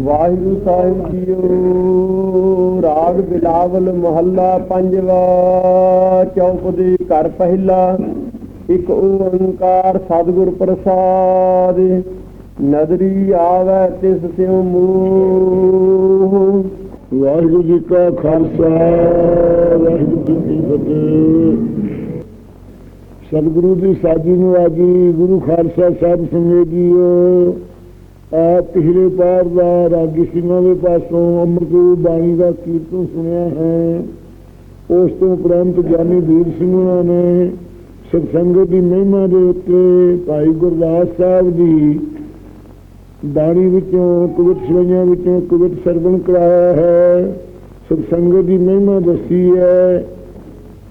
ਵਾਹਿਗੁਰੂ ਸਾਹਿਬ JIO, ਰਾਗ ਬਿਲਾਵਲ ਮਹੱਲਾ ਪੰਜਵਾ ਚੌਪਦੀ ਘਰ ਪਹਿਲਾ, ਇੱਕ ਓੰਕਾਰ ਸਤਿਗੁਰ ਪ੍ਰਸਾਦ, ਨਦਰੀ ਆਵੈ ਤਿਸ ਸਿਉ ਮੂਹ। ਵਾਹਿਗੁਰੂ ਜੀ ਕਾ ਖਾਲਸਾ, ਵਾਹਿਗੁਰੂ ਜੀ ਕੀ ਫਤਿਹ। ਸਤਿਗੁਰੂ ਦੀ ਸਾਜੀ ਨੂੰ ਆਜੀ ਗੁਰੂ ਖਾਲਸਾ ਸਾਹਿਬ ਸੰਗੇ ਜੀਓ। ਆ ਪਿਛਲੇ ਪਾਰ ਦਾ ਰਾਗੀ ਸਿੰਘਾਂ ਦੇ ਪਾਸੋਂ ਅੰਮ੍ਰਿਤੂ ਬਾਣੀ ਦਾ ਕੀਰਤਨ ਸੁਣਿਆ ਹੈ। ਉਸ ਤੋਂ ਉਪਰੰਤ ਗਿਆਨੀ ਵੀਰ ਸਿੰਘਾਂ ਨੇ ਸਤਸੰਗ ਦੀ ਮਹਿਮਾ ਦੇ ਉੱਤੇ ਭਾਈ ਗੁਰਦਾਸ ਸਾਹਿਬ ਦੀ ਬਾਣੀ ਵਿੱਚੋਂ ਕਵਿਤ ਸਵਈਆਂ ਵਿੱਚੋਂ ਕਵਿਤ ਸਰਵਣ ਕਰਾਇਆ ਹੈ। ਸਤਸੰਗਤ ਦੀ ਮਹਿਮਾ ਦੱਸੀ ਹੈ,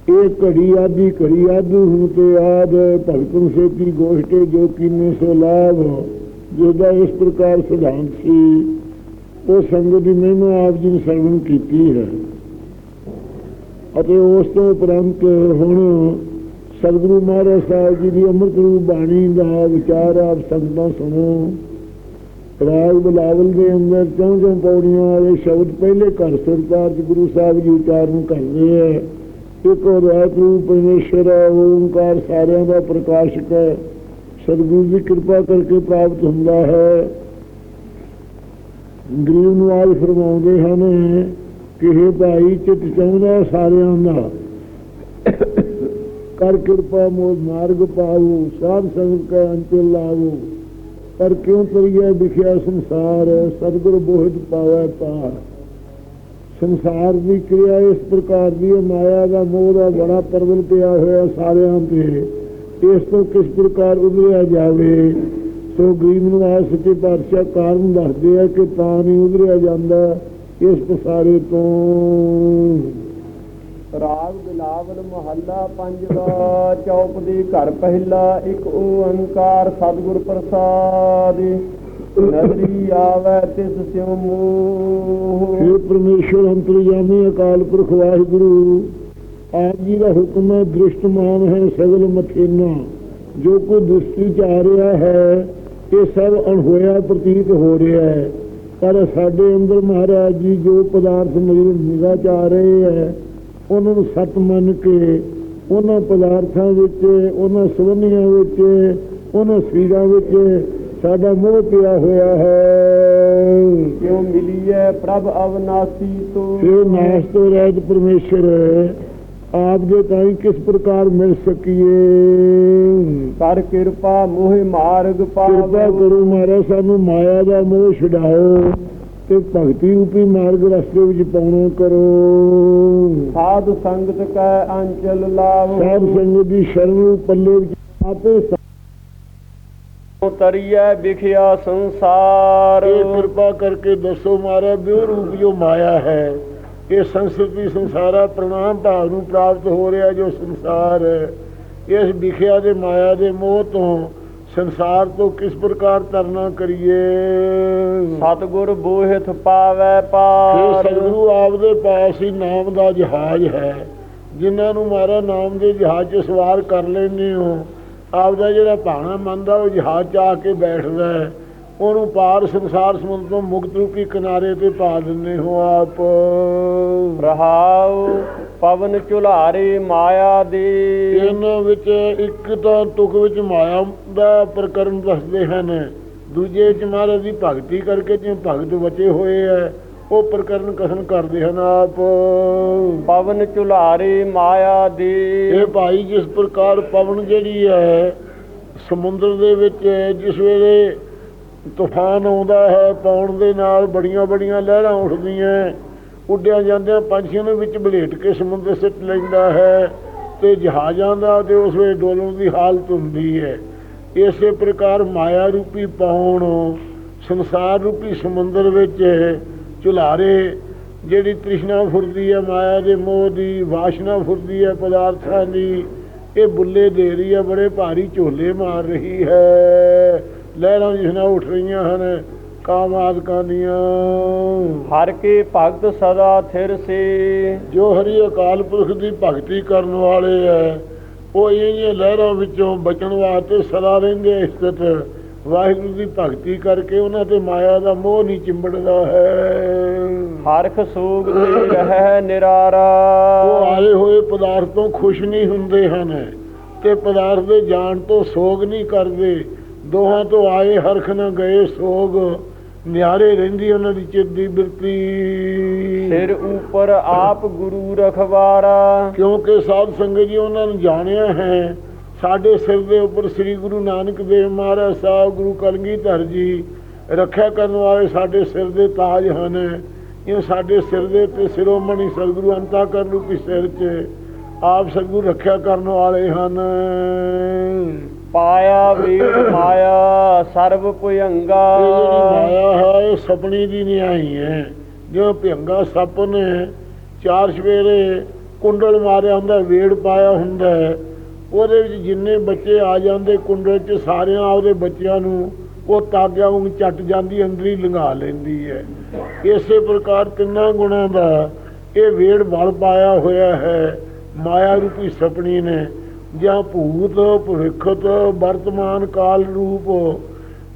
ਇਹ ਘੜੀ ਆਦੀ ਘੜੀ ਆਦੂ ਹੁਣ ਤੇ ਆਦ ਭਗਤਨ ਸੇਤੀ ਗੋਸ਼ਟੇ ਜੋ ਕੀਨੇ ਸੋ ਲਾਭ। ਜਿਹਦਾ ਇਸ ਪ੍ਰਕਾਰ ਸਿਧਾਂਤ ਸੀ ਉਹ ਸੰਗਤ ਦੀ ਮਹਿਮਾ ਆਪ ਜੀ ਨੇ ਸਰਵਣ ਕੀਤੀ ਹੈ। ਅਤੇ ਉਸ ਤੋਂ ਉਪਰੰਤ ਹੁਣ ਸਤਿਗੁਰੂ ਮਹਾਰਾਜ ਸਾਹਿਬ ਜੀ ਦੀ ਅੰਮ੍ਰਿਤ ਰੂਪ ਬਾਣੀ ਦਾ ਵਿਚਾਰ ਆਪ ਸੰਗਤਾਂ ਸੁਣੋ। ਰਾਗ ਬਲਾਵਲ ਦੇ ਅੰਦਰ ਚੌਂ ਚੌਂ ਪੌੜੀਆਂ ਵਾਲੇ ਸ਼ਬਦ ਪਹਿਲੇ ਘਰ ਸਰਕਾਰ ਚ ਗੁਰੂ ਸਾਹਿਬ ਜੀ ਉਚਾਰਨ ਕਰਦੇ ਹੈ ਇੱਕ ਰਾਤ ਰੂਪ ਪਰਮੇਸ਼ਰ ਹੈ, ਓੰਕਾਰ ਸਾਰਿਆਂ ਦਾ ਪ੍ਰਕਾਸ਼ਕ ਹੈ। ਸਤਿਗੁਰੂ ਦੀ ਕਿਰਪਾ ਕਰਕੇ ਪ੍ਰਾਪਤ ਹੁੰਦਾ ਹੈ। ਗਰੀਬ ਨਵਾਜ਼ ਫਰਮਾਉਂਦੇ ਹਨ ਕਿ ਇਹ ਭਾਈ ਚਿਤ ਚਾਹੁੰਦਾ ਸਾਰਿਆਂ ਦਾ। ਕਰ ਕਿਰਪਾ ਮੋਦ ਮਾਰਗ ਪਾਵੋ ਸਾਧ ਸੰਗਤ ਕਾ ਅੰਚਲ ਲਾਵੋ। ਪਰ ਕਿਉਂ ਤਰੀਏ ਵਿਖਿਆ ਸੰਸਾਰ ਸਤਿਗੁਰ ਬੋਹਿਤ ਪਾਵੈ ਪਾਰ। ਸੰਸਾਰ ਦੀ ਕਿਰਿਆ ਇਸ ਪ੍ਰਕਾਰ ਦੀ ਹੈ, ਮਾਇਆ ਦਾ ਮੋਹ ਦਾ ਬੜਾ ਪਰਵਲ ਪਿਆ ਹੋਇਆ ਸਾਰਿਆਂ ਤੇ। ਇਸ ਤੋਂ ਕਿਸ ਪ੍ਰਕਾਰ ਉਧਰਿਆ ਜਾਵੇ ਸੋ ਗਰੀਬ ਨਿਵਾਸ ਸੱਚੇ ਪਾਤਸ਼ਾਹ ਕਾਰਨ ਦੱਸਦੇ ਆ ਕਿ ਤਾਂ ਨਹੀਂ ਉਧਰਿਆ ਜਾਂਦਾ ਇਸ ਪਸਾਰੇ ਤੋਂ। ਰਾਗ ਬਿਲਾਵਲ ਮਹੱਲਾ ਪੰਜਵਾ ਚੌਪਦੀ ਘਰ ਪਹਿਲਾ ਇੱਕ ਓੰਕਾਰ ਸਤਿਗੁਰ ਪ੍ਰਸਾਦ। ਨਦਰੀ ਆਵੈ ਤਿਸ ਸਿਉ ਮੂਹ। हे ਪਰਮੇਸ਼ਰ ਅੰਤਰਜਾਮੀ ਅਕਾਲ ਪੁਰਖ ਵਾਹਿਗੁਰੂ ਆਪ ਜੀ ਦਾ ਹੁਕਮ ਹੈ ਦ੍ਰਿਸ਼ਟਮਾਨ ਹੈ ਸਗਲ ਮਥੇਨਾ। ਜੋ ਕੋ ਦ੍ਰਿਸ਼ਟੀ ਚ ਆ ਰਿਹਾ ਹੈ ਇਹ ਸਭ ਅਣਹੋਇਆ ਪ੍ਰਤੀਤ ਹੋ ਰਿਹਾ ਹੈ। ਪਰ ਸਾਡੇ ਅੰਦਰ ਮਹਾਰਾਜ ਜੀ ਜੋ ਪਦਾਰਥ ਮੇਰੀ ਨਿਗਾਹ ਚ ਆ ਰਹੇ ਹੈ ਉਹਨਾਂ ਨੂੰ ਸਤ ਮੰਨ ਕੇ ਉਹਨਾਂ ਪਦਾਰਥਾਂ ਵਿੱਚ ਉਹਨਾਂ ਸਵੰਨੀਆਂ ਵਿੱਚ ਉਹਨਾਂ ਸਰੀਰਾਂ ਵਿੱਚ ਸਾਡਾ ਮੋਹ ਪਿਆ ਹੋਇਆ ਹੈ। ਕਿਉ ਮਿਲੀਐ ਪ੍ਰਭ ਅਵਨਾਸੀ ਤੋ? ਇਹ ਨਾਸ ਤੋਂ ਰਹਿਤ ਪਰਮੇਸ਼ਰ ਆਪ ਦੇ ਤਾਈ ਕਿਸ ਪ੍ਰਕਾਰ ਮਿਲ ਸਕੀਏ? ਕਰ ਕਿਰਪਾ ਮੋਹਿ ਮਾਰਗ ਕਿਰਪਾ ਪਾਵੋ ਕਰੋ ਮਹਾਰਾਜ ਸਾਨੂੰ ਮਾਇਆ ਦਾ ਮੋਹ ਛਡਾਓ ਤੇ ਭਗਤੀ ਰੂਪੀ ਮਾਰਗ ਰਸਤੇ ਵਿੱਚ ਪਾਉਣਾ ਕਰੋ। ਸਾਧ ਸੰਗਤ ਕੈ ਅੰਚਲ ਲਾਵੋ। ਸਾਧ ਸੰਗਤ ਦੀ ਸ਼ਰਨ ਪੱਲੇ ਵਿੱਚ ਆਪੇ ਤਰੀਐ ਵਿਖਿਆ ਸੰਸਾਰ। ਇਹ ਕਿਰਪਾ ਕਰਕੇ ਦੱਸੋ ਮਾਰਾ ਬਿਉ ਰੂਪ ਜੋ ਮਾਇਆ ਹੈ? ਇਹ ਸੰਸਕ੍ਰਿਤੀ ਸੰਸਾਰਾ ਪ੍ਰਣਾਮ ਭਾਵ ਨੂੰ ਪ੍ਰਾਪਤ ਹੋ ਰਿਹਾ ਜੋ ਸੰਸਾਰ ਹੈ। ਇਸ ਵਿਖਿਆ ਦੇ ਮਾਇਆ ਦੇ ਮੋਹ ਤੋਂ ਸੰਸਾਰ ਤੋਂ ਕਿਸ ਪ੍ਰਕਾਰ ਤਰਨਾ ਕਰੀਏ? ਸਤਿਗੁਰ ਬੋਹਿਤ ਪਾਵੈ ਪਾਰ। ਸਤਿਗੁਰੂ ਆਪ ਦੇ ਪਾਸ ਹੀ ਨਾਮ ਦਾ ਜਹਾਜ਼ ਹੈ। ਜਿਨ੍ਹਾਂ ਨੂੰ ਮਾਰਾ ਨਾਮ ਦੇ ਜਹਾਜ਼ 'ਚ ਸਵਾਰ ਕਰ ਲੈਂਦੇ ਹੋ। ਆਪ ਦਾ ਜਿਹੜਾ ਭਾਣਾ ਮੰਨਦਾ ਉਹ ਜਹਾਜ਼ 'ਚ ਆ ਕੇ ਬੈਠਦਾ ਹੈ। ਉਹਨੂੰ ਪਾਰ ਸੰਸਾਰ ਸਮੁੰਦਰ ਤੋਂ ਮੁਕਤ ਰੂਪੀ ਕਿਨਾਰੇ ਤੇ ਪਾ ਦਿੰਦੇ ਹੋ ਆਪ। ਰਹਾਉ ਪਵਨ ਝੁਲਾਰੇ ਮਾਇਆ ਦੇ। ਇਹਨਾਂ ਵਿੱਚ ਇੱਕ ਤਾਂ ਤੁਕ ਵਿੱਚ ਮਾਇਆ ਦਾ ਪ੍ਰਕਰਨ ਦੱਸਦੇ ਹਨ। ਦੂਜੇ ਚ ਮਹਾਰਾਜ ਦੀ ਭਗਤੀ ਕਰਕੇ ਜਿਵੇਂ ਭਗਤ ਬਚੇ ਹੋਏ ਹੈ ਉਹ ਪ੍ਰਕਰਨ ਕਥਨ ਕਰਦੇ ਹਨ ਆਪ। ਪਵਨ ਝੁਲਾਰੇ ਮਾਇਆ ਦੇ। ਇਹ ਭਾਈ ਜਿਸ ਪ੍ਰਕਾਰ ਪਵਨ ਜਿਹੜੀ ਹੈ ਸਮੁੰਦਰ ਦੇ ਵਿੱਚ ਜਿਸ ਵੇਲੇ ਤੂਫਾਨ ਆਉਂਦਾ ਹੈ ਪੌਣ ਦੇ ਨਾਲ ਬੜੀਆਂ ਬੜੀਆਂ ਲਹਿਰਾਂ ਉੱਠਦੀਆਂ ਉੱਡਿਆਂ ਜਾਂਦਿਆਂ ਪੰਛੀਆਂ ਨੂੰ ਵਿੱਚ ਬਲੇਟ ਕੇ ਸਮੁੰਦਰ ਸਿੱਟ ਲੈਂਦਾ ਹੈ ਤੇ ਜਹਾਜ਼ਾਂ ਦਾ ਤੇ ਉਸ ਵੇਲੇ ਡੋਲਣ ਦੀ ਹਾਲਤ ਹੁੰਦੀ ਹੈ। ਇਸੇ ਪ੍ਰਕਾਰ ਮਾਇਆ ਰੂਪੀ ਪੌਣ, ਸੰਸਾਰ ਰੂਪੀ ਸਮੁੰਦਰ ਵਿੱਚ ਝੁਲਾਰੇ, ਜਿਹੜੀ ਤ੍ਰਿਸ਼ਨਾ ਫੁਰਦੀ ਹੈ, ਮਾਇਆ ਦੇ ਮੋਹ ਦੀ ਵਾਸ਼ਨਾ ਫੁਰਦੀ ਹੈ, ਪਦਾਰਥਾਂ ਦੀ, ਇਹ ਬੁੱਲੇ ਦੇ ਰਹੀ ਹੈ, ਬੜੇ ਭਾਰੀ ਝੋਲੇ ਮਾਰ ਰਹੀ ਹੈ। ਲਹਿਰਾਂ ਜਿਸ ਨਾਲ ਉੱਠ ਰਹੀਆਂ ਹਨ ਕਾਮਾਦਿਕਾਂ ਦੀਆਂ। ਹਰ ਕੇ ਭਗਤ ਸਦਾ ਥਿਰ ਸੇ। ਜੋ ਹਰੀ ਅਕਾਲ ਪੁਰਖ ਦੀ ਭਗਤੀ ਕਰਨ ਵਾਲੇ ਹੈ ਉਹ ਇਹ ਲਹਿਰਾਂ ਵਿੱਚੋਂ ਬਚਣ ਵਾਸਤੇ ਸਦਾ ਰਹਿੰਦੇ ਸਥਿਤ। ਵਾਹਿਗੁਰੂ ਦੀ ਭਗਤੀ ਕਰਕੇ ਉਹਨਾਂ ਤੇ ਮਾਇਆ ਦਾ ਮੋਹ ਨਹੀਂ ਚਿੰਬੜਦਾ ਹੈ। ਹਰਖ ਸੂਗ ਤੇ ਰਹਿ ਨਿਰਾਰਾ। ਉਹ ਆਏ ਹੋਏ ਪਦਾਰਥ ਤੋਂ ਖੁਸ਼ ਨਹੀਂ ਹੁੰਦੇ ਹਨ ਤੇ ਪਦਾਰਥ ਦੇ ਜਾਣ ਤੋਂ ਸੋਗ ਨਹੀਂ ਕਰਦੇ। ਦੋਹਾਂ ਤੋਂ ਆਏ ਹਰਖ ਨਾ ਗਏ ਸੋਗ ਨਿਆਰੇ ਰਹਿੰਦੀ ਉਹਨਾਂ ਦੀ ਚਿੱਤ ਦੀ ਬਿਰਤੀ। ਸਿਰ ਉਪਰ ਆਪ ਗੁਰੂ ਰਖਵਾਰਾ। ਕਿਉਂਕਿ ਸਾਧ ਸੰਗਤ ਜੀ ਉਹਨਾਂ ਨੂੰ ਜਾਣਿਆ ਹੈ ਸਾਡੇ ਸਿਰ ਦੇ ਉੱਪਰ ਸ੍ਰੀ ਗੁਰੂ ਨਾਨਕ ਦੇਵ ਮਹਾਰਾਜ ਸਾਹਿਬ ਗੁਰੂ ਕਲਗੀਧਰ ਜੀ ਰੱਖਿਆ ਕਰਨ ਵਾਲੇ ਸਾਡੇ ਸਿਰ ਦੇ ਤਾਜ ਹਨ। ਇਹ ਸਾਡੇ ਸਿਰ ਦੇ ਤੇ ਸਿਰੋਮਣੀ ਸਤਿਗੁਰੂ ਅੰਤਾ ਕਰਨ ਰੂਪੀ ਸਿਰ 'ਚ ਆਪ ਸਤਿਗੁਰੂ ਰੱਖਿਆ ਕਰਨ ਵਾਲੇ ਹਨ। ਪਾਇਆ ਵੇਦ ਮਾਇਆ ਸਰਬ ਭੁਯੰਗਾ। ਮਾਇਆ ਹੈ, ਇਹ ਸਪਣੀ ਦੀ ਨਿਆਈ ਹੈ। ਜਿਵੇਂ ਭਿੰਗਾ ਸੱਪ ਨੇ ਚਾਰ ਸਵੇਰੇ ਕੁੰਡਲ ਮਾਰਿਆ ਹੁੰਦਾ ਵੇੜ ਪਾਇਆ ਹੁੰਦਾ ਉਹਦੇ ਵਿੱਚ ਜਿੰਨੇ ਬੱਚੇ ਆ ਜਾਂਦੇ ਕੁੰਡਲ 'ਚ, ਸਾਰਿਆਂ ਆਪਦੇ ਬੱਚਿਆਂ ਨੂੰ ਉਹ ਤਾਗਿਆਂ ਵਾਂਗ ਚੱਟ ਜਾਂਦੀ, ਅੰਦਰੀ ਲੰਘਾ ਲੈਂਦੀ ਹੈ। ਇਸੇ ਪ੍ਰਕਾਰ ਤਿੰਨਾਂ ਗੁਣਾਂ ਦਾ ਇਹ ਵੇੜ ਬਲ ਪਾਇਆ ਹੋਇਆ ਹੈ, ਮਾਇਆ ਰੂਪੀ ਸਪਣੀ ਨੇ। ਜਾਂ ਭੂਤ ਭਵਿੱਖਤ ਵਰਤਮਾਨ ਕਾਲ ਰੂਪ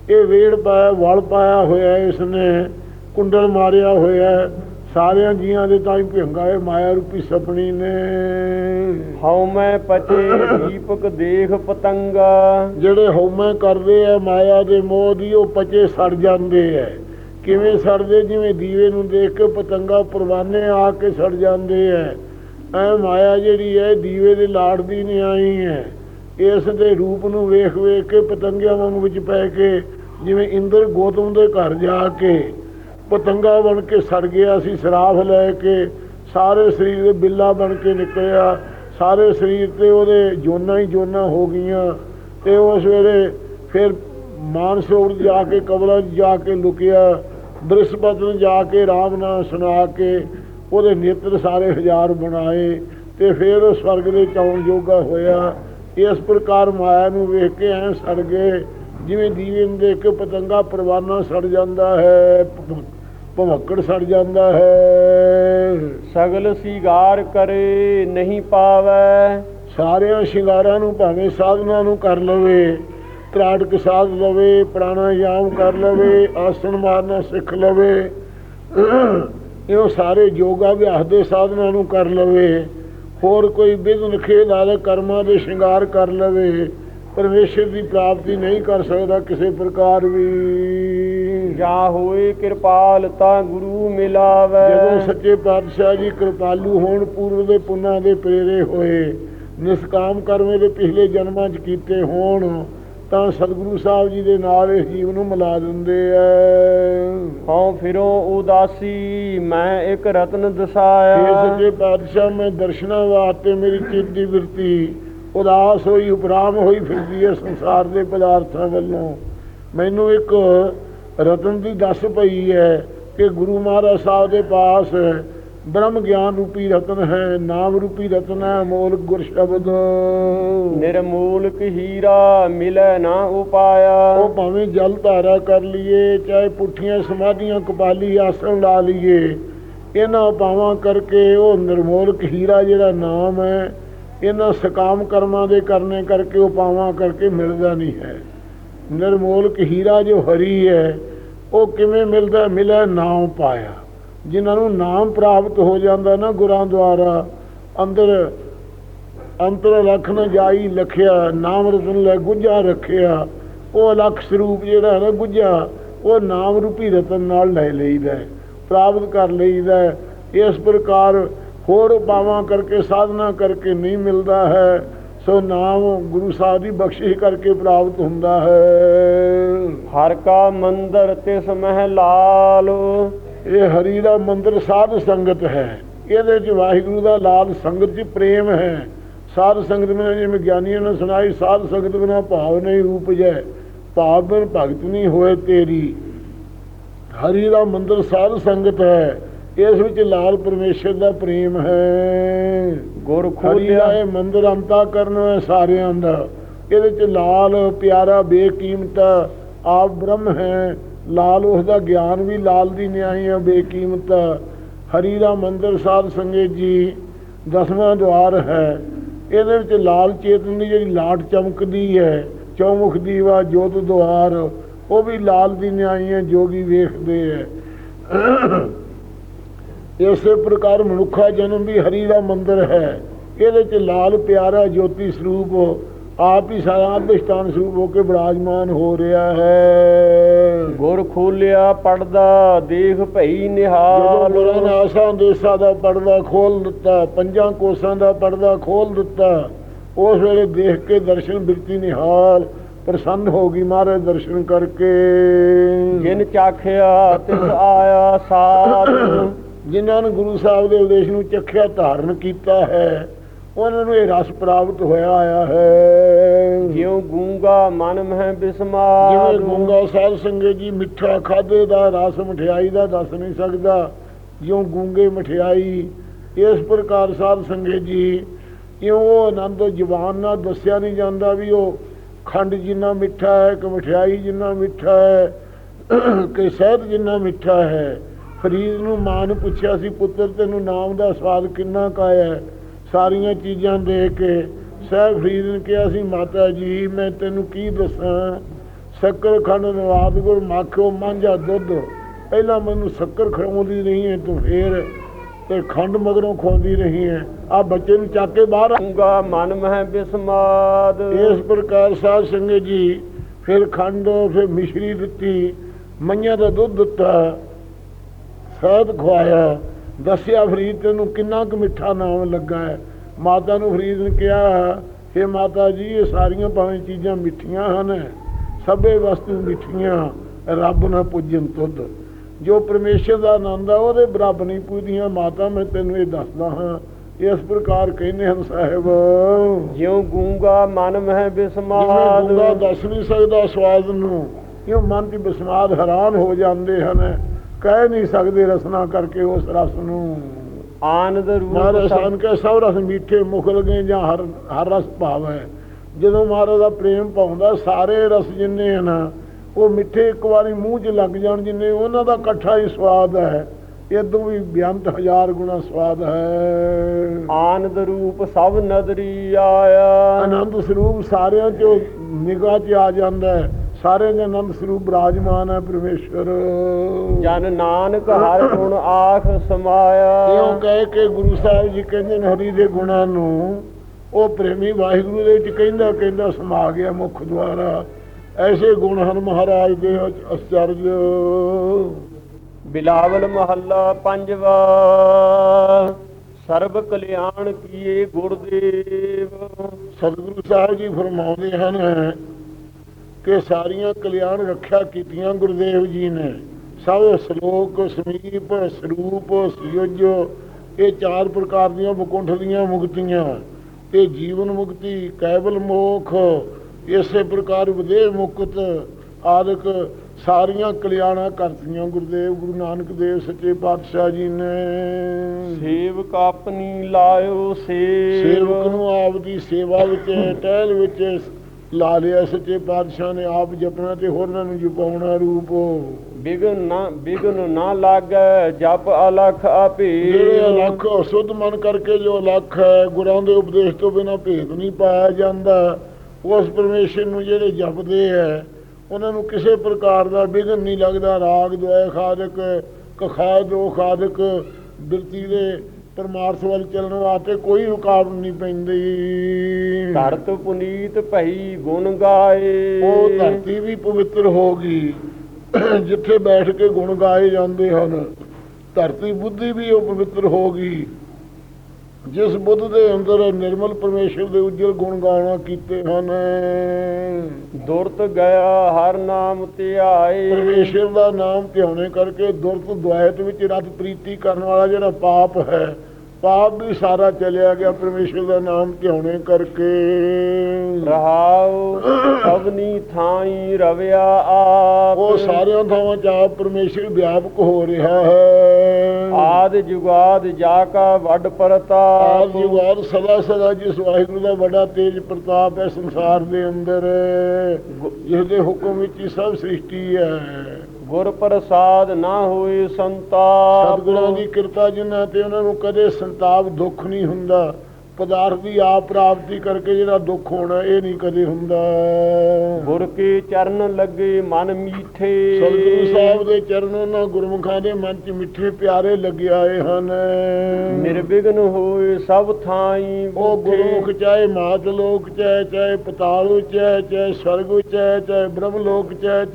ਇਹ ਵੇੜ ਪਾਇਆ ਵਲ ਪਾਇਆ ਹੋਇਆ ਇਸ ਨੇ ਕੁੰਡਲ ਮਾਰਿਆ ਹੋਇਆ ਸਾਰਿਆਂ ਜੀਆਂ ਦੇ ਤਾਂ ਹੀ ਭਿੰਗਾ ਇਹ ਮਾਇਆ ਰੂਪੀ ਸਪਣੀ ਨੇ। ਹਉ ਮੈਂ ਪਚੇ ਦੀਪਕ ਦੇਖ ਪਤੰਗਾ। ਜਿਹੜੇ ਹਉਮੈ ਕਰਦੇ ਆ ਮਾਇਆ ਦੇ ਮੋਹ ਦੀ ਉਹ ਪਚੇ ਸੜ ਜਾਂਦੇ ਐ ਕਿਵੇਂ ਸੜਦੇ? ਜਿਵੇਂ ਦੀਵੇ ਨੂੰ ਦੇਖ ਕੇ ਪਤੰਗਾ ਪਰਵਾਨੇ ਆ ਕੇ ਸੜ ਜਾਂਦੇ ਐ ਐ ਮਾਇਆ ਜਿਹੜੀ ਐ, ਦੀਵੇ ਦੇ ਲਾੜ ਦੀ ਨਿਆਈ ਹੈ ਇਸ ਦੇ ਰੂਪ ਨੂੰ ਵੇਖ ਵੇਖ ਕੇ ਪਤੰਗਿਆਂ ਵਾਂਗ ਵਿੱਚ ਪੈ ਕੇ, ਜਿਵੇਂ ਇੰਦਰ ਗੋਤਮ ਦੇ ਘਰ ਜਾ ਕੇ ਪਤੰਗਾ ਬਣ ਕੇ ਸੜ ਗਿਆ ਸੀ ਸਰਾਫ ਲੈ ਕੇ ਸਾਰੇ ਸਰੀਰ ਦੇ ਬਿੱਲਾ ਬਣ ਕੇ ਨਿਕਲਿਆ। ਸਾਰੇ ਸਰੀਰ ਤੇ ਉਹਦੇ ਜੋਨਾਂ ਹੀ ਜੋਨਾਂ ਹੋ ਗਈਆਂ ਤੇ ਉਸ ਵੇਲੇ ਫਿਰ ਮਾਨਸਰੋਵਰ ਜਾ ਕੇ ਕਬਰਾਂ ਜਾ ਕੇ ਲੁਕਿਆ ਬ੍ਰਿਸਪਤ ਨੂੰ ਜਾ ਕੇ ਰਾਮ ਨਾਮ ਸੁਣਾ ਕੇ ਉਹਦੇ ਨੇਤਰ ਸਾਰੇ ਹਜ਼ਾਰ ਬਣਾਏ ਤੇ ਫਿਰ ਉਹ ਸਵਰਗ ਦੇ ਚੌਣ ਜੋਗਾ ਹੋਇਆ। ਇਸ ਪ੍ਰਕਾਰ ਮਾਇਆ ਨੂੰ ਵੇਖ ਕੇ ਐ ਸੜ ਗਏ ਜਿਵੇਂ ਦੀਵੇ ਨੂੰ ਦੇਖ ਕੇ ਪਤੰਗਾ ਪਰਵਾਨਾ ਸੜ ਜਾਂਦਾ ਹੈ ਭ- ਭਮੱਕੜ ਸੜ ਜਾਂਦਾ ਹੈ। ਸਗਲ ਸੀਗਾਰ ਕਰੇ ਨਹੀਂ ਪਾਵੈ। ਸਾਰਿਆਂ ਸ਼ਿੰਗਾਰਾਂ ਨੂੰ ਭਾਵੇਂ ਸਾਧਨਾ ਨੂੰ ਕਰ ਲਵੇ ਤਰਾਟਕ ਸਾਧ ਲਵੇ ਪ੍ਰਾਣਾਯਾਮ ਕਰ ਲਵੇ ਆਸਣ ਮਾਰਨਾ ਸਿੱਖ ਲਵੇ। ਇਹੋ ਸਾਰੇ ਯੋਗਾ ਅਭਿਆਸ ਦੇ ਸਾਧਨਾ ਨੂੰ ਕਰ ਲਵੇ ਹੋਰ ਕੋਈ ਵਿਧਨ ਖੇਦ ਵਾਲੇ ਕਰਮਾਂ ਦੇ ਸ਼ਿੰਗਾਰ ਕਰ ਲਵੇ ਪਰਮੇਸ਼ਰ ਦੀ ਪ੍ਰਾਪਤੀ ਨਹੀਂ ਕਰ ਸਕਦਾ ਕਿਸੇ ਪ੍ਰਕਾਰ ਵੀ। ਜਾਂ ਹੋਏ ਕਿਰਪਾਲ ਤਾਂ ਗੁਰੂ ਮਿਲਾਵੈ। ਜਦੋਂ ਸੱਚੇ ਪਾਤਸ਼ਾਹ ਜੀ ਕਿਰਪਾਲੂ ਹੋਣ ਪੂਰਵ ਦੇ ਪੁੰਨਾਂ ਦੇ ਪ੍ਰੇਰੇ ਹੋਏ ਨਿਸਕਾਮ ਕਰਮੇ ਦੇ ਪਿਛਲੇ ਜਨਮਾਂ 'ਚ ਕੀਤੇ ਹੋਣ ਤਾਂ ਸਤਿਗੁਰੂ ਸਾਹਿਬ ਜੀ ਦੇ ਨਾਲ ਇਸ ਜੀਵ ਨੂੰ ਮਿਲਾ ਦਿੰਦੇ ਐ। ਹਉ ਫਿਰੋ ਉਦਾਸੀ ਮੈਂ ਇੱਕ ਰਤਨ ਇਹ ਦਸਾਇਆ ਸੱਚੇ ਪਾਤਸ਼ਾਹ ਮੈਂ ਦਰਸ਼ਨਾਂ ਵਾਸਤੇ ਮੇਰੀ ਚਿੱਤ ਦੀ ਬਿਰਤੀ ਉਦਾਸ ਹੋਈ ਉਪਰਾਮ ਹੋਈ ਫਿਰਦੀ ਹੈ ਸੰਸਾਰ ਦੇ ਪਦਾਰਥਾਂ ਵੱਲੋਂ। ਮੈਨੂੰ ਇੱਕ ਰਤਨ ਦੀ ਦੱਸ ਪਈ ਹੈ ਕਿ ਗੁਰੂ ਮਹਾਰਾਜ ਸਾਹਿਬ ਦੇ ਪਾਸ ਬ੍ਰਹਮ ਗਿਆਨ ਰੂਪੀ ਰਤਨ ਹੈ ਨਾਮ ਰੂਪੀ ਰਤਨ ਹੈ ਮੋਲ ਗੁਰ ਸ਼ਬਦ। ਨਿਰਮੂਲਕ ਹੀਰਾ ਮਿਲੈ ਨਾ ਉਪਾਇਆ। ਉਹ ਭਾਵੇਂ ਜਲ ਧਾਰਾ ਕਰ ਲਈਏ ਚਾਹੇ ਪੁੱਠੀਆਂ ਸਮਾਧੀਆਂ ਕਪਾਲੀ ਆਸਣ ਲਾ ਲਈਏ ਇਹਨਾਂ ਉਪਾਵਾਂ ਕਰਕੇ ਉਹ ਨਿਰਮੋਲਕ ਹੀਰਾ ਜਿਹੜਾ ਨਾਮ ਹੈ ਇਹਨਾਂ ਸਕਾਮ ਕਰਮਾਂ ਦੇ ਕਰਨੇ ਕਰਕੇ ਉਪਾਵਾਂ ਕਰਕੇ ਮਿਲਦਾ ਨਹੀਂ ਹੈ। ਨਿਰਮੋਲਕ ਹੀਰਾ ਜੋ ਹਰੀ ਹੈ ਉਹ ਕਿਵੇਂ ਮਿਲਦਾ ਮਿਲਿਆ ਨਾਮ ਪਾਇਆ ਜਿਨ੍ਹਾਂ ਨੂੰ ਨਾਮ ਪ੍ਰਾਪਤ ਹੋ ਜਾਂਦਾ ਨਾ ਗੁਰਾਂ ਦੁਆਰਾ, ਅੰਦਰ ਅੰਤਰ ਲਖ ਨ ਜਾਈ ਲਖਿਆ, ਨਾਮ ਰਤਨ ਲੈ ਗੁੱਜਾ ਰੱਖਿਆ, ਉਹ ਅਲਖ ਸਰੂਪ ਜਿਹੜਾ ਹੈ ਨਾ ਗੁੱਜਾ ਉਹ ਨਾਮ ਰੂਪੀ ਰਤਨ ਨਾਲ ਲੈ ਲਈਦਾ ਪ੍ਰਾਪਤ ਕਰ ਲਈਦਾ ਇਸ ਪ੍ਰਕਾਰ ਹੋਰ ਉਪਾਵਾਂ ਕਰਕੇ, ਸਾਧਨਾ ਕਰਕੇ ਨਹੀਂ ਮਿਲਦਾ ਹੈ, ਸੋ ਨਾਮ ਗੁਰੂ ਸਾਹਿਬ ਦੀ ਬਖਸ਼ਿਸ਼ ਕਰਕੇ ਪ੍ਰਾਪਤ ਹੁੰਦਾ ਹੈ। ਹਰ ਕਾ ਮੰਦਰ ਤਿਸ ਮਹਿ ਲਾਲ ਇਹ ਹਰੀ ਦਾ ਮੰਦਰ ਸਾਧ ਸੰਗਤ ਹੈ। ਇਹਦੇ ਚ ਵਾਹਿਗੁਰੂ ਦਾ ਲਾਲ ਸੰਗਤ ਚ ਪ੍ਰੇਮ ਹੈ। ਸਾਧ ਸੰਗਤ ਬਿਨਾਂ ਜਿਵੇਂ ਗਿਆਨੀਆਂ ਨੇ ਸੁਣਾਈ ਸਾਧ ਸੰਗਤ ਬਿਨਾਂ ਭਾਵ ਨਹੀਂ ਰੂਪ ਜੈ। ਭਾਵ ਬਿਨ ਭਗਤ ਨਹੀਂ ਹੋਏ ਤੇਰੀ। ਹਰੀ ਦਾ ਮੰਦਰ ਸਾਧ ਸੰਗਤ ਹੈ। ਇਸ ਵਿੱਚ ਲਾਲ ਪਰਮੇਸ਼ਰ ਦਾ ਪ੍ਰੇਮ ਹੈ। ਗੁਰ ਖੋਲਿਆ। ਇਹ ਮੰਦਰ ਅੰਤਾ ਕਰਨ ਹੈ ਸਾਰਿਆਂ ਦਾ। ਇਹਦੇ ਚ ਲਾਲ ਪਿਆਰਾ ਬੇਕੀਮਤ ਆਪ ਬ੍ਰਹਮ ਹੈ। ਲਾਲ ਉਸ ਦਾ ਗਿਆਨ ਵੀ ਲਾਲ ਦੀ ਨਿਆਈ ਹੈ ਬੇਕੀਮਤ ਹਰੀ ਦਾ ਮੰਦਰ ਸਾਧ ਸੰਗਤ ਜੀ, ਦਸਵਾਂ ਦਵਾਰ ਹੈ। ਇਹਦੇ ਵਿੱਚ ਲਾਲ ਚੇਤਨ ਦੀ ਜਿਹੜੀ ਲਾਟ ਚਮਕਦੀ ਹੈ, ਚੌਮੁਖ ਦੀਵਾ, ਜੋਤ ਦੁਆਰ ਉਹ ਵੀ ਲਾਲ ਦੀ ਨਿਆਈ ਹੈ ਜੋਗੀ ਵੇਖਦੇ ਹੈ ਇਸੇ ਪ੍ਰਕਾਰ ਮਨੁੱਖਾ ਜਨਮ ਵੀ ਹਰੀ ਦਾ ਮੰਦਰ ਹੈ। ਇਹਦੇ ਚ ਲਾਲ ਪਿਆਰਾ ਜੋਤੀ ਸਰੂਪ ਆਪ ਹੀ ਸਾਰਾ ਅਧਿਸ਼ਟਾਨ ਸਰੂਪ ਹੋ ਕੇ ਵਿਰਾਜਮਾਨ ਹੋ ਰਿਹਾ ਹੈ। ਗੁਰ ਖੋਲਿਆ ਪੜਦਾ ਦੇਖ ਭਈ ਜਦੋਂ ਨਿਹਾਲ ਗੁਰਾਂ ਨੇ ਆਸਾਂ ਦੇਸਾਂ ਦਾ ਪਰਦਾ ਖੋਲ ਦਿੱਤਾ ਪੰਜਾਂ ਕੋਸਾਂ ਦਾ ਪਰਦਾ ਖੋਲ ਦਿੱਤਾ ਉਸ ਵੇਲੇ ਦੇਖ ਕੇ ਦਰਸ਼ਨ ਬਿਰਤੀ ਨਿਹਾਲ ਪ੍ਰਸੰਨ ਹੋ ਗਈ ਮਹਾਰਾਜ ਦਰਸ਼ਨ ਕਰਕੇ। ਜਿਨ ਚਾਖਿਆ ਤਿਸ ਆਇਆ ਸਾਧ ਜਿਨ੍ਹਾਂ ਨੇ ਗੁਰੂ ਸਾਹਿਬ ਦੇ ਉਪਦੇਸ਼ ਨੂੰ ਚੱਖਿਆ ਧਾਰਨ ਕੀਤਾ ਹੈ। ਉਹਨਾਂ ਨੂੰ ਇਹ ਰਸ ਪ੍ਰਾਪਤ ਹੋਇਆ ਆਇਆ ਹੈ। ਜਿਉ ਗੂੰਗਾ ਮਨ ਮਹਿ ਜਿਵੇਂ ਬਿਸਮਾਰ ਗੂੰਗਾ ਸਾਧ ਸੰਗਤ ਜੀ ਮਿੱਠਾ ਖਾਦੇ ਦਾ ਰਸ ਮਠਿਆਈ ਦਾ ਦੱਸ ਨਹੀਂ ਸਕਦਾ। ਜਿਉਂ ਗੂੰਗੇ ਮਠਿਆਈ ਇਸ ਪ੍ਰਕਾਰ ਸਾਧ ਸੰਗਤ ਜੀ ਇਉਂ ਉਹ ਆਨੰਦ ਜ਼ੁਬਾਨ ਨਾਲ ਦੱਸਿਆ ਨਹੀਂ ਜਾਂਦਾ ਵੀ ਉਹ ਖੰਡ ਜਿੰਨਾ ਮਿੱਠਾ ਹੈ ਕਿ ਮਠਿਆਈ ਜਿੰਨਾ ਮਿੱਠਾ ਹੈ ਕਿ ਸ਼ਹਿਦ ਜਿੰਨਾ ਮਿੱਠਾ ਹੈ। ਫਰੀਦ ਨੂੰ ਮਾਂ ਨੂੰ ਪੁੱਛਿਆ ਸੀ ਪੁੱਤਰ ਤੈਨੂੰ ਨਾਮ ਦਾ ਸਵਾਦ ਕਿੰਨਾ ਕਾਇਆ ਹੈ? ਸਾਰੀਆਂ ਚੀਜ਼ਾਂ ਦੇ ਕੇ ਸਹਿਬ ਫਰੀਦ ਨੇ ਕਿਹਾ ਸੀ ਮਾਤਾ ਜੀ ਮੈਂ ਤੈਨੂੰ ਕੀ ਦੱਸਾਂ? ਸ਼ੱਕਰ ਖੰਡ ਨਵਾਦ ਗੁਰ ਮਾਖੋ ਮਾਂਝਾ ਦੁੱਧ। ਪਹਿਲਾਂ ਮੈਨੂੰ ਸ਼ੱਕਰ ਖਵਾਉਂਦੀ ਰਹੀ ਹੈ ਤੂੰ ਫੇਰ ਤੇ ਖੰਡ ਮਗਰੋਂ ਖਵਾਉਂਦੀ ਰਹੀ ਹੈ ਆ ਬੱਚੇ ਨੂੰ ਚੱਕ ਕੇ ਬਾਹਰ ਆ। ਗੂੰਗਾ ਮਨ ਮਹਿ ਬਿਸਮਾਦ। ਇਸ ਪ੍ਰਕਾਰ ਸਾਧ ਸੰਗਤ ਜੀ ਫਿਰ ਖੰਡ ਫਿਰ ਮਿਸ਼ਰੀ ਦਿੱਤੀ ਮਈਆਂ ਦਾ ਦੁੱਧ ਦਿੱਤਾ ਸ਼ਹਿਦ ਖਵਾਇਆ। ਦੱਸਿਆ ਫਰੀਦ ਤੈਨੂੰ ਕਿੰਨਾ ਕੁ ਮਿੱਠਾ ਨਾਮ ਲੱਗਾ ਹੈ। ਮਾਤਾ ਨੂੰ ਫਰੀਦ ਨੇ ਕਿਹਾ ਕਿ ਮਾਤਾ ਜੀ ਇਹ ਸਾਰੀਆਂ ਭਾਵੇਂ ਚੀਜ਼ਾਂ ਮਿੱਠੀਆਂ ਹਨ ਸਭੇ ਵਸਤੂ ਮਿੱਠੀਆਂ ਰੱਬ ਨਾ ਪੁੱਜਣ ਤੁਧ। ਜੋ ਪਰਮੇਸ਼ਰ ਦਾ ਆਨੰਦ ਆ ਉਹਦੇ ਬਰਾਬਰ ਨਹੀਂ ਪੁੱਜਦੀਆਂ। ਮਾਤਾ ਮੈਂ ਤੈਨੂੰ ਇਹ ਦੱਸਦਾ ਹਾਂ ਇਸ ਪ੍ਰਕਾਰ ਕਹਿੰਦੇ ਹਨ ਸਾਹਿਬ। ਜਿਉ ਗੂੰਗਾ ਮਨ ਮਹਿ ਬਿਸਮਾਦ। ਦੱਸ ਨਹੀਂ ਸਕਦਾ ਸਵਾਦ ਨੂੰ ਕਿਉਂ ਮਨ ਦੀ ਬਿਸਮਾਦ ਹੈਰਾਨ ਹੋ ਜਾਂਦੇ ਹਨ। ਕਹਿ ਨਹੀਂ ਸਕਦੇ ਰਸਨਾ ਕਰਕੇ ਉਸ ਰਸ ਨੂੰ। ਆਨੰਦ ਮਹਾਰਾਜ ਰੂਪ ਸਾਨ ਕੇ ਸਭ ਰਸ ਮਿੱਠੇ ਮੁਖ ਲਗੇ ਜਾਂ ਹਰ ਹਰ ਰਸ ਭਾਵ। ਜਦੋਂ ਮਹਾਰਾਜ ਦਾ ਪ੍ਰੇਮ ਪਾਉਂਦਾ ਸਾਰੇ ਰਸ ਜਿੰਨੇ ਹਨ ਉਹ ਮਿੱਠੇ ਇੱਕ ਵਾਰੀ ਮੂੰਹ 'ਚ ਲੱਗ ਜਾਣ ਜਿੰਨੇ ਉਹਨਾਂ ਦਾ ਇਕੱਠਾ ਹੀ ਸਵਾਦ ਹੈ। ਇਦੋਂ ਵੀ ਬੇਅੰਤ ਹਜ਼ਾਰ ਗੁਣਾ ਸਵਾਦ ਹੈ। ਆਨੰਦ ਰੂਪ ਸਭ ਨਦਰੀ ਆਇਆ। ਆਨੰਦ ਸਰੂਪ ਸਾਰਿਆਂ 'ਚੋਂ ਨਿਗਾਹ 'ਚ ਆ ਜਾਂਦਾ ਹੈ। ਸਾਰਿਆਂ ਦੇ ਆਨੰਦ ਸਰੂਪ ਬਿਰਾਜਮਾਨ ਹੈ ਪਰਮੇਸ਼ਰ ਜਨ ਨਾਨਕ ਹਰ ਗੁਣ ਆਖ ਸਮਾਇਆ। ਇਉਂ ਕਹਿ ਕੇ ਗੁਰੂ ਸਾਹਿਬ ਜੀ ਕਹਿੰਦੇ ਨੇ ਹਰੀ ਦੇ ਗੁਣਾਂ ਨੂੰ ਉਹ ਪ੍ਰੇਮੀ ਵਾਹਿਗੁਰੂ ਦੇ ਵਿੱਚ ਕਹਿੰਦਾ ਕਹਿੰਦਾ ਸਮਾ ਗਿਆ ਮੁਖ ਦੁਆਰਾ। ਐਸੇ ਗੁਣ ਹਨ ਮਹਾਰਾਜ ਦੇ ਅਚਰਜ ਬਿਲਾਵਲ ਮਹੱਲਾ ਪੰਜਵਾ। ਸਰਬ ਕਲਿਆਣ ਕੀਏ ਗੁਰਦੇਵ। ਸਤਿਗੁਰੂ ਸਾਹਿਬ ਜੀ ਫਰਮਾਉਂਦੇ ਹਨ ਕਿ ਸਾਰੀਆਂ ਕਲਿਆਣ ਰੱਖਿਆ ਕੀਤੀਆਂ ਗੁਰਦੇਵ ਜੀ ਨੇ। ਸਭ ਸ਼ਲੋਕ ਸਮੀਪ ਸਰੂਪ ਸਿਯਜ ਇਹ ਚਾਰ ਪ੍ਰਕਾਰ ਦੀਆਂ ਮੁਕੁੰਠ ਦੀਆਂ ਮੁਕਤੀਆਂ। ਤੇ ਜੀਵਨ ਮੁਕਤੀ ਕੈਵਲ ਮੋਖ ਇਸੇ ਪ੍ਰਕਾਰ ਵਿਦੇਹ ਮੁਕਤ ਆਦਿਕ ਸਾਰੀਆਂ ਕਲਿਆਣਾਂ ਕਰਤੀਆਂ ਗੁਰਦੇਵ ਗੁਰੂ ਨਾਨਕ ਦੇਵ ਸੱਚੇ ਪਾਤਸ਼ਾਹ ਜੀ ਨੇ। ਸੇਵਕ ਆਪਣੀ ਲਾਇਓ ਸੇਵ। ਸੇਵਕ ਨੂੰ ਆਪ ਦੀ ਸੇਵਾ ਵਿੱਚ ਟਹਿਲ ਵਿੱਚ ਲਾ ਲਿਆ ਸੱਚੇ ਪਾਤਸ਼ਾਹ ਨੇ ਆਪ ਜਪਣਾ ਤੇ ਹੋਰਨਾਂ ਨੂੰ ਜਪਾਉਣਾ ਰੂਪ। ਬਿਗਨ ਨਾ ਬਿਗਨ ਨਾ ਲਾਗੈ ਜਪ ਅਲਖ ਆਪੇ। ਜਿਹੜੇ ਅਲੱਖ ਸੁਧ ਮਨ ਕਰਕੇ ਜੋ ਅਲੱਖ ਹੈ ਗੁਰਾਂ ਦੇ ਉਪਦੇਸ਼ ਤੋਂ ਬਿਨਾ ਭੇਦ ਨਹੀਂ ਪਾਇਆ ਜਾਂਦਾ। ਉਸ ਪਰਮੇਸ਼ਰ ਨੂੰ ਜਿਹੜੇ ਜਪਦੇ ਹੈ ਉਹਨਾਂ ਨੂੰ ਕਿਸੇ ਪ੍ਰਕਾਰ ਦਾ ਵਿਘਨ ਨਹੀਂ ਲੱਗਦਾ। ਰਾਗ ਦੁਆਇ ਖਾਦਕ ਕਖਾ ਦੋ ਖਾਦਕ ਬਿਰਤੀ ਦੇ ਪਰਮਾਰਥ ਵੱਲ ਚੱਲਣ ਵਾਸਤੇ ਕੋਈ ਰੁਕਾਵਟ ਨਹੀਂ ਪੈਂਦੀ। ਧਰਤ ਪੁਨੀਤ ਭਈ ਗੁਣ ਗਾਏ। ਉਹ ਧਰਤੀ ਵੀ ਪਵਿੱਤਰ ਹੋ ਗਈ। ਜਿੱਥੇ ਬੈਠ ਕੇ ਗੁਣ ਗਾਏ ਜਾਂਦੇ ਹਨ ਧਰਤੀ ਬੁੱਧੀ ਵੀ ਉਹ ਪਵਿੱਤਰ ਹੋ ਗਈ। ਜਿਸ ਬੁੱਧ ਦੇ ਅੰਦਰ ਨਿਰਮਲ ਪਰਮੇਸ਼ਰ ਦੇ ਉਜਲ ਗੁਣ ਗਾਉਣਾ ਕੀਤੇ ਹਨ। ਦੁਰਤ ਗਿਆ ਹਰ ਨਾਮ ਧਿਆਏ। ਪਰਮੇਸ਼ਰ ਦਾ ਨਾਮ ਧਿਆਉਣੇ ਕਰਕੇ ਦੁਰਤ ਦੁਆਇਤ ਵਿੱਚ ਰਤ ਪ੍ਰੀਤੀ ਕਰਨ ਵਾਲਾ ਜਿਹੜਾ ਪਾਪ ਹੈ ਪਾਪ ਵੀ ਸਾਰਾ ਚਲਿਆ ਗਿਆ ਪਰਮੇਸ਼ਰ ਦਾ ਨਾਮ ਧਿਆਉਣੇ ਕਰਕੇ। ਰਹਾਉ ਸਭਨੀ ਥਾਈ ਰਵਿਆ ਆਪ। ਉਹ ਸਾਰਿਆਂ ਥਾਵਾਂ 'ਚ ਆਪ ਪਰਮੇਸ਼ਰ ਵਿਆਪਕ ਹੋ ਰਿਹਾ ਹੈ। ਆਦ ਜੁਗਾਦ ਜਾ ਕਾ ਵੱਡ ਆਦ ਪ੍ਰਤਾਪ ਜੁਗਾਦ ਸਦਾ ਸਦਾ ਜਿਸ ਵਾਹਿਗੁਰੂ ਦਾ ਵੱਡਾ ਤੇਜ ਪ੍ਰਤਾਪ ਹੈ ਸੰਸਾਰ ਦੇ ਅੰਦਰ ਜਿਸ ਦੇ ਹੁਕਮ ਵਿੱਚ ਸਭ ਸ੍ਰਿਸ਼ਟੀ ਹੈ। ਗੁਰ ਪ੍ਰਸਾਦ ਨਾ ਹੋਏ ਸੰਤਾਪ। ਸਤਿਗੁਰਾਂ ਦੀ ਕਿਰਪਾ ਜਿਨ੍ਹਾਂ ਤੇ ਉਹਨਾਂ ਨੂੰ ਕਦੇ ਸੰਤਾਪ ਦੁੱਖ ਨਹੀਂ ਹੁੰਦਾ। ਪਦਾਰਥ ਦੀ ਆਪ ਪ੍ਰਾਪਤੀ ਕਰਕੇ ਜਿਹੜਾ ਦੁੱਖ ਹੋਣਾ ਇਹ ਨਹੀਂ ਕਦੇ ਹੁੰਦਾ। ਗੁਰ ਕੇ ਚਰਨ ਲੱਗੇ ਮਨ ਮੀਠੇ। ਸਤਿਗੁਰੂ ਸਾਹਿਬ ਦੇ ਚਰਨਾਂ ਨਾਲ ਗੁਰਮੁਖਾਂ ਦੇ ਮਨ 'ਚ ਮਿੱਠੇ ਪਿਆਰੇ ਲੱਗੇ ਆਏ ਹਨ। ਨਿਰਵਿਘਨ ਹੋਏ ਸਭ ਥਾਈ ਉਹ ਗੁਰਮੁਖ ਚਾਹੇ ਮਾਤ ਲੋਕ ਚਾਹੇ ਚਾਹੇ ਪਤਾਲ ਚਾਹੇ ਚਾਹੇ ਸਵਰਗ ਚਾਹੇ ਚਾਹੇ ਬ੍ਰਹਮ ਲੋਕ ਚਾਹੇ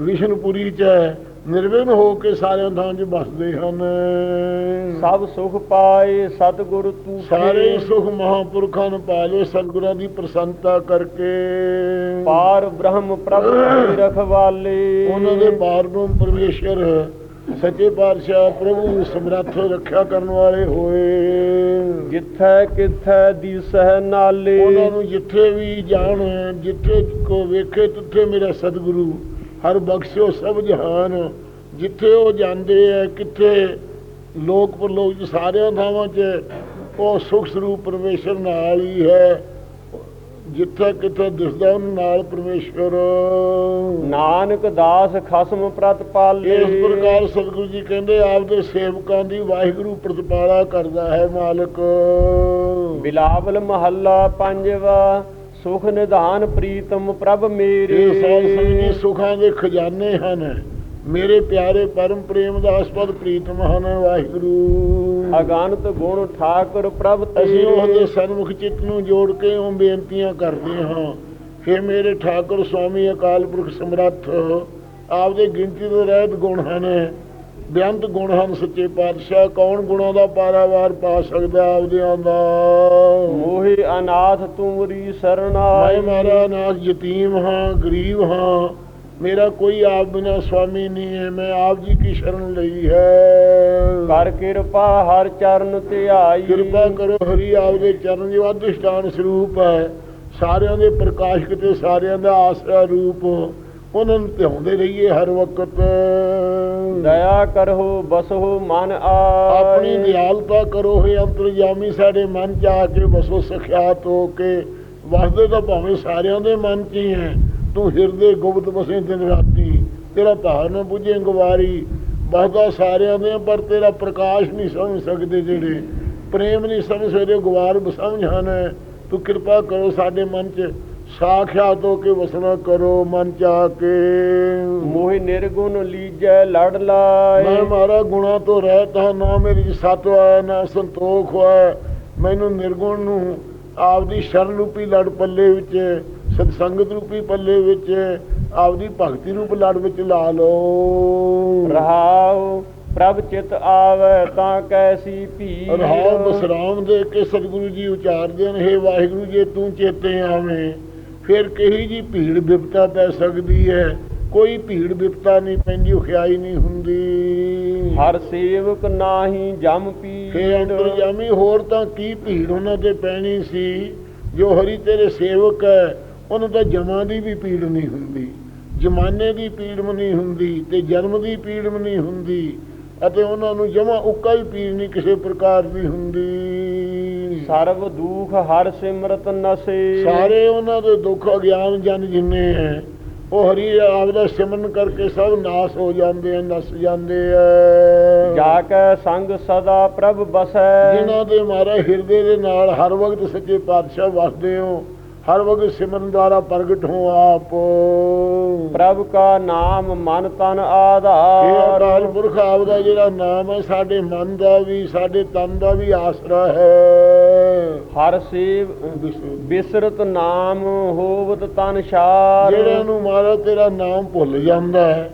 ਵਿਸ਼ਨਪੁਰੀ ਚਾਹੇ ਨਿਰਵਿਘਨ ਹੋ ਕੇ ਸਾਰਿਆਂ ਥਾਂ 'ਚ ਬਸਦੇ ਹਨ। ਸਭ ਸੁਖ ਪਾਏ ਸਤਿਗੁਰ ਤੂੰ ਸਾਰੇ ਸੁਖ ਮਹਾਪੁਰਖਾਂ ਨੂੰ ਪਾਲੇ ਸਤਿਗੁਰਾਂ ਦੀ ਪ੍ਰਸੰਨਤਾ ਕਰਕੇ। ਪਾਰ ਬ੍ਰਹਮ ਪ੍ਰਭ ਰਖਵਾਲੇ। ਉਹਨਾਂ ਦੇ ਬਾਰਬ੍ਰਹਮ ਪਰਮੇਸ਼ਰ ਸੱਚੇ ਪਾਤਸ਼ਾਹ ਪ੍ਰਭੂ ਸਮਰੱਥ ਰੱਖਿਆ ਕਰਨ ਵਾਲੇ ਹੋਏ। ਜਿੱਥੈ ਕਿਥੈ ਦੀਸਹਿ ਨਾਲੇ। ਉਹਨਾਂ ਨੂੰ ਜਿੱਥੇ ਵੀ ਜਾਣ ਜਿੱਥੇ ਕੋ ਵੇਖੇ ਤਿੱਥੇ ਮੇਰਾ ਸਤਿਗੁਰੂ। ਹਰ ਬਖਸ਼ਿਓ ਸਭ ਜਹਾਨ। ਜਿੱਥੇ ਉਹ ਜਾਂਦੇ ਐ ਕਿੱਥੇ ਲੋਕ ਪਰਲੋਕ ਸਾਰਿਆਂ ਥਾਵਾਂ 'ਚ ਉਹ ਸੁਖ ਸਰੂਪ ਪਰਮੇਸ਼ਰ ਨਾਲ ਹੀ ਹੈ। ਜਿੱਥੇ ਕਿੱਥੇ ਦਿਸਦਾ ਉਹਨਾਂ ਨਾਲ ਪਰਮੇਸ਼ਰ। ਨਾਨਕ ਦਾਸ ਖਸਮ ਪ੍ਰਤਪਾਲੇ ਇਸ ਪ੍ਰਕਾਰ ਸਤਿਗੁਰੂ ਜੀ ਕਹਿੰਦੇ ਆਪਦੇ ਸੇਵਕਾਂ ਦੀ ਵਾਹਿਗੁਰੂ ਪ੍ਰਤਪਾਲਾ ਕਰਦਾ ਹੈ ਮਾਲਕ। ਬਿਲਾਵਲ ਮਹੱਲਾ ਪੰਜਵਾ। ਸੁਖ ਨਿਧਾਨ ਪ੍ਰੀਤਮ ਪ੍ਰਭ ਮੇਰੇ। ਇਹ ਸਾਧ ਸੰਗਤ ਜੀ ਸੁਖਾਂ ਦੇ ਖਜ਼ਾਨੇ ਹਨ। ਮੇਰੇ ਪਿਆਰੇ ਪਰਮ ਪ੍ਰੇਮ ਦਾ ਅਸਪਦ ਪ੍ਰੀਤਮ ਹਨ ਵਾਹਿਗੁਰੂ। ਅਗਾਨਤ ਗੁਣ ਠਾਕੁਰ ਪ੍ਰਭ ਅਸੀਂ ਉਹਦੇ ਸਨਮੁਖ ਚਿੱਤ ਨੂੰ ਜੋੜ ਕੇ ਉਹ ਬੇਨਤੀਆਂ ਕਰਦੇ ਹਾਂ। ਫਿਰ ਮੇਰੇ ਠਾਕੁਰ ਸੁਆਮੀ ਅਕਾਲ ਪੁਰਖ ਸਮਰੱਥ ਆਪਦੇ ਗਿਣਤੀ ਤੋਂ ਰਹਿਤ ਗੁਣ ਹਨ। ਬੇਅੰਤ ਗੁਣ ਹਨ ਸੱਚੇ ਪਾਤਸ਼ਾਹ ਕੌਣ ਗੁਣਾਂ ਦਾ ਪਾਰਾਵਾਰ ਪਾ ਸਕਦਾ ਆਪਦਿਆਂ ਦਾ? ਮੋਹਿ ਅਨਾਥ ਤੁਮਰੀ ਮੈਂ ਸਰਣਾਈ ਮਾਰਾ ਨਾਥ ਯਤੀਮ ਹਾਂ ਗਰੀਬ ਹਾਂ। ਮੇਰਾ ਕੋਈ ਆਪ ਬਿਨਾ ਸਵਾਮੀ ਨਹੀਂ ਹੈ ਮੈਂ ਆਪ ਜੀ ਕੀ ਸ਼ਰਨ ਲਈ ਹੈ? ਕਰ ਕਿਰਪਾ ਹਰ ਚਰਨ ਧਿਆਈ ਕਿਰਪਾ ਕਰੋ ਹਰੀ ਆਪ ਦੇ ਚਰਨ ਜੋ ਅਧਿਸ਼ਟਾਨ ਸਰੂਪ ਹੈ। ਸਾਰਿਆਂ ਦੇ ਪ੍ਰਕਾਸ਼ਕ ਤੇ ਸਾਰਿਆਂ ਦਾ ਆਸਰਾ ਰੂਪ। ਉਹਨਾਂ ਨੂੰ ਧਿਆਉਂਦੇ ਰਹੀਏ ਹਰ ਵਕਤ। ਦਇਆ ਕਰੋ ਬਸੋ ਮਨ ਆਏ। ਆਪਣੀ ਦਿਆਲਤਾ ਕਰੋ ਹੈ ਅੰਤਰਜਾਮੀ ਸਾਡੇ ਮਨ ਚ ਆ ਕੇ ਵਸੋ ਸਖਿਆਤ ਹੋ ਕੇ। ਵਸਦੇ ਤਾਂ ਭਾਵੇਂ ਸਾਰਿਆਂ ਦੇ ਮਨ ਚ ਹੀ ਹੈ। ਤੂੰ ਹਿਰਦੇ ਗੁਪਤ ਵਸੇ ਦਿਨ ਰਾਤੀ। ਤੇਰਾ ਭਾਵ ਨਾ ਬੁਝੇ ਗਵਾਰੀ ਬਸਦਾ ਸਾਰਿਆਂ ਦੇ ਪਰ ਤੇਰਾ ਪ੍ਰਕਾਸ਼ ਨਹੀਂ ਸਮਝ ਸਕਦੇ ਜਿਹੜੇ। ਪ੍ਰੇਮ ਨਹੀਂ ਸਮਝ ਸਕਦੇ ਗਵਾਰ ਸਮਝ ਹਨ। ਤੂੰ ਕਿਰਪਾ ਕਰੋ ਸਾਡੇ ਮਨ ਚ। ਸਾਖਿਆਤ ਹੋ ਕੇ ਵਸਣਾ ਕਰੋ ਮਨ ਚ ਕੇ। ਮੋਹਿ ਨਿਰਗੁਣ ਲੀਜੈ ਲੜ ਲਾਏ। ਮੈਂ ਮਾਰਾ ਗੁਣਾ ਤੋਂ ਰਹਿਤ ਹਾਂ ਨਾ ਮੇਰੀ ਸਤ ਹੋਇਆ ਨਾ ਸੰਤੋਖ ਹੋਇਆ। ਮੈਨੂੰ ਨਿਰਗੁਣ ਨੂੰ ਆਪਦੀ ਸ਼ਰਨ ਰੂਪੀ ਲੜ ਪੱਲੇ ਵਿੱਚ ਸਤਸੰਗਤ ਰੂਪੀ ਪੱਲੇ ਵਿੱਚ ਆਪਦੀ ਭਗਤੀ ਰੂਪ ਲੜ ਵਿੱਚ ਲਾ ਲਓ। ਰਹਾਉ ਪ੍ਰਭ ਚਿਤ ਆਵੈ ਤਾਂ ਕੈਸੀ ਭੀੜ। ਰਹਾਉ ਬਸਰਾਮ ਦੇ ਕੇ ਸਤਿਗੁਰੂ ਜੀ ਉਚਾਰਦੇ ਨੇ ਹੇ ਵਾਹਿਗੁਰੂ ਜੇ ਤੂੰ ਚੇਤੇ ਆਵੇਂ। ਫਿਰ ਕਹੀ ਜੀ ਭੀੜ ਬਿਪਤਾ ਪੈ ਸਕਦੀ ਹੈ? ਕੋਈ ਭੀੜ ਬਿਪਤਾ ਨਹੀਂ ਪੈਂਦੀ ਉਖਿਆਈ ਨਹੀਂ ਹੁੰਦੀ। ਹਰ ਸੇਵਕ ਨਾਹੀ ਜਮ ਫੇ ਪੀੜ ਅੰਤਰਜਾਮੀ ਹੋਰ ਤਾਂ ਕੀ ਭੀੜ ਉਹਨਾਂ ਤੇ ਪੈਣੀ ਸੀ? ਜੋ ਹਰੀ ਤੇਰੇ ਸੇਵਕ ਹੈ ਉਹਨਾਂ ਤਾਂ ਜਮਾਂ ਦੀ ਵੀ ਪੀੜ ਨਹੀਂ ਹੁੰਦੀ। ਜਮਾਨੇ ਦੀ ਪੀੜ ਨਹੀਂ ਹੁੰਦੀ ਤੇ ਜਨਮ ਦੀ ਪੀੜ ਨਹੀਂ ਹੁੰਦੀ। ਅਤੇ ਉਹਨਾਂ ਨੂੰ ਜਮਾ ਉੱਕਾ ਹੀ ਪੀੜ ਨਹੀਂ ਕਿਸੇ ਪ੍ਰਕਾਰ ਦੀ ਹੁੰਦੀ। ਸਰਬ ਦੁਖ ਹਰ ਸਿਮਰਤ ਨਸੇ। ਸਾਰੇ ਉਹਨਾਂ ਦੇ ਦੁੱਖ ਅਗਿਆਨ ਜਨ ਜਿੰਨੇ ਹੈ ਉਹ ਹਰੀ ਆਪਦਾ ਸਿਮਰਨ ਕਰਕੇ ਸਭ ਨਾਸ ਹੋ ਜਾਂਦੇ ਆ ਨਸ ਜਾਂਦੇ ਆ ਜਾ ਕੈ ਸੰਗ ਸਦਾ ਪ੍ਰਭ ਬਸੈ। ਜਿਨ੍ਹਾਂ ਦੇ ਮਾਰੇ ਹਿਰਦੇ ਦੇ ਨਾਲ ਹਰ ਵਕਤ ਸੱਚੇ ਪਾਤਸ਼ਾਹ ਵਸਦੇ ਹੋ ਹਰ ਵਕਤ ਸਿਮਰਨ ਦੁਆਰਾ ਪ੍ਰਗਟ ਹੋ ਆਪ। ਪ੍ਰਭ ਕਾ ਨਾਮ ਮਨ ਤਨ ਇਹ ਆਧਾਰ ਅਕਾਲ ਪੁਰਖ ਆਪ ਦਾ ਜਿਹੜਾ ਨਾਮ ਹੈ ਸਾਡੇ ਮਨ ਦਾ ਵੀ ਸਾਡੇ ਤਨ ਦਾ ਵੀ ਆਸਰਾ ਹੈ। ਹਰ ਸੇਵ ਬਿਸਰਤ ਨਾਮ ਹੋਵਤ ਤਨ ਸ਼ਾਰ ਜਿਹੜਿਆਂ ਨੂੰ ਮਾਰਾ ਤੇਰਾ ਨਾਮ ਭੁੱਲ ਜਾਂਦਾ ਹੈ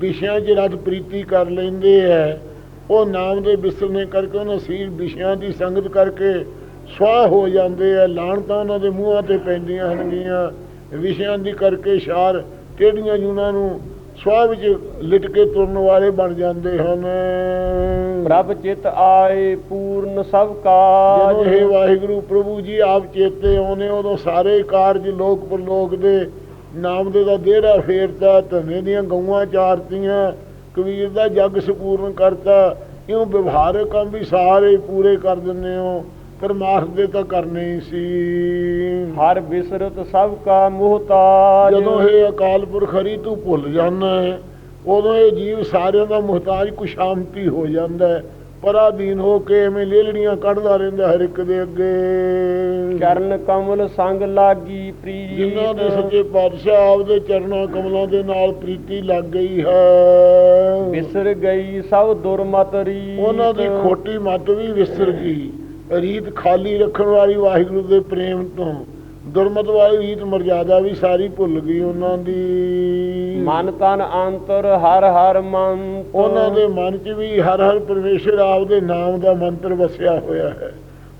ਵਿਸ਼ਿਆਂ 'ਚ ਰਤ ਪ੍ਰੀਤੀ ਕਰ ਲੈਂਦੇ ਹੈ ਉਹ ਨਾਮ ਦੇ ਬਿਸਰਨੇ ਕਰਕੇ ਉਹਨਾਂ ਸੀਰ ਵਿਸ਼ਿਆਂ ਦੀ ਸੰਗਤ ਕਰਕੇ ਸਵਾਹ ਹੋ ਜਾਂਦੇ ਆ ਲਾਣਤਾਂ ਉਹਨਾਂ ਦੇ ਮੂੰਹਾਂ ਤੇ ਪੈਂਦੀਆਂ ਹਨਗੀਆਂ ਵਿਸ਼ਿਆਂ ਦੀ ਕਰਕੇ ਸ਼ਾਰ ਟੇਢੀਆਂ ਜੂਨਾਂ ਨੂੰ ਸਵਾਹ ਵਿੱਚ ਲਿਟ ਕੇ ਤੁਰਨ ਵਾਲੇ ਬਣ ਜਾਂਦੇ ਹਨ। ਪ੍ਰਭ ਚਿਤ ਆਏ ਪੂਰਨ ਸਭ ਜਦੋਂ ਕਾਜ ਇਹ ਵਾਹਿਗੁਰੂ ਪ੍ਰਭੂ ਜੀ ਆਪ ਚੇਤੇ ਆਉਨੇ ਉਦੋਂ ਸਾਰੇ ਕਾਰਜ ਲੋਕ ਪਰਲੋਕ ਦੇ ਨਾਮ ਦੇ ਦਾ ਦੇੜਾ ਫੇਰਤਾ ਧੰਨੇ ਦੀਆਂ ਗਊਆਂ ਚਾਰਤੀਆਂ ਕਬੀਰ ਦਾ ਜਗ ਸਪੂਰਨ ਕਰਤਾ। ਇਉਂ ਵਿਵਹਾਰਕ ਕੰਮ ਵੀ ਸਾਰੇ ਪੂਰੇ ਕਰ ਦਿੰਦੇ ਹੋ। ਪਰਮਾਰਥ ਦੇ ਤਾਂ ਕਰਨੇ ਸੀ। ਹਰ ਬਿਸਰਤ ਸਭ ਕਾ ਮੁਹਤਾਜ। ਜਦੋਂ ਇਹ ਅਕਾਲ ਪੁਰਖ ਹਰੀ ਤੂੰ ਭੁੱਲ ਜਾਂਦਾ ਹੈ ਉਦੋਂ ਇਹ ਜੀਵ ਸਾਰਿਆਂ ਦਾ ਮੁਹਤਾਜ ਕੁਸ਼ਾਮਤੀ ਹੋ ਜਾਂਦਾ ਹੈ। ਪਰਾਧੀਨ ਹੋ ਕੇ ਐਵੇਂ ਲੇਲੜੀਆਂ ਕੱਢਦਾ ਰਹਿੰਦਾ ਹਰ ਇੱਕ ਦੇ ਅੱਗੇ। ਚਰਨ ਕਮਲ ਸੰਗ ਲਾਗੀ ਪ੍ਰੀਤ। ਜਿਨ੍ਹਾਂ ਦੇ ਸੱਚੇ ਪਾਤਸ਼ਾਹ ਆਪਦੇ ਚਰਨਾਂ ਕਮਲਾਂ ਦੇ ਨਾਲ ਪ੍ਰੀਤੀ ਲੱਗ ਗਈ ਹੈ। ਵਿਸਰ ਗਈ ਸਭ ਦੁਰਮਤ ਉਹਨਾਂ ਦੀ ਖੋਟੀ ਮੱਤ ਵੀ ਵਿਸਰ ਗਈ। ਰੀਤ ਖਾਲੀ ਰੱਖਣ ਵਾਲੀ ਵਾਹਿਗੁਰੂ ਦੇ ਪ੍ਰੇਮ ਤੋਂ ਦੁਰਮਤ ਵਾਲੀ ਰੀਤ ਮਰਜ਼ਾਦਾ ਵੀ ਸਾਰੀ ਭੁੱਲ ਗਈ ਉਹਨਾਂ ਦੀ। ਮਨ ਤਨ ਅੰਤਰ ਹਰ ਹਰ ਮੰਤ ਉਹਨਾਂ ਦੇ ਮਨ 'ਚ ਵੀ ਹਰ ਹਰ ਪਰਮੇਸ਼ਰ ਆਪਦੇ ਨਾਮ ਦਾ ਮੰਤਰ ਵਸਿਆ ਹੋਇਆ ਹੈ।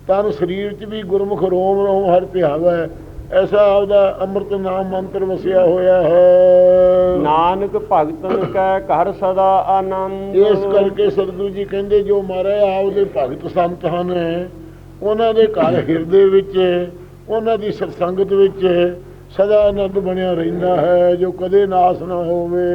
ਤਨ ਸਰੀਰ 'ਚ ਵੀ ਗੁਰਮੁਖ ਰੋਮ ਰੋਮ ਹਰ ਧਿਆਵਾ ਹੈ ਐਸਾ ਆਪਦਾ ਅੰਮ੍ਰਿਤ ਨਾਮ ਮੰਤਰ ਵਸਿਆ ਹੋਇਆ ਹੈ। ਨਾਨਕ ਭਗਤਨ ਕੈ ਘਰ ਸਦਾ ਆਨੰਦ। ਇਸ ਕਰਕੇ ਸਤਿਗੁਰੂ ਜੀ ਕਹਿੰਦੇ ਜੋ ਮਹਾਰਾਜ ਆਪਦੇ ਭਗਤ ਸੰਤ ਹਨ ਉਹਨਾਂ ਦੇ ਘਰ ਹਿਰਦੇ ਵਿੱਚ ਉਹਨਾਂ ਦੀ ਸਤਸੰਗਤ ਵਿੱਚ ਸਦਾ ਆਨੰਦ ਬਣਿਆ ਰਹਿੰਦਾ ਹੈ ਜੋ ਕਦੇ ਨਾਸ ਨਾ ਹੋਵੇ।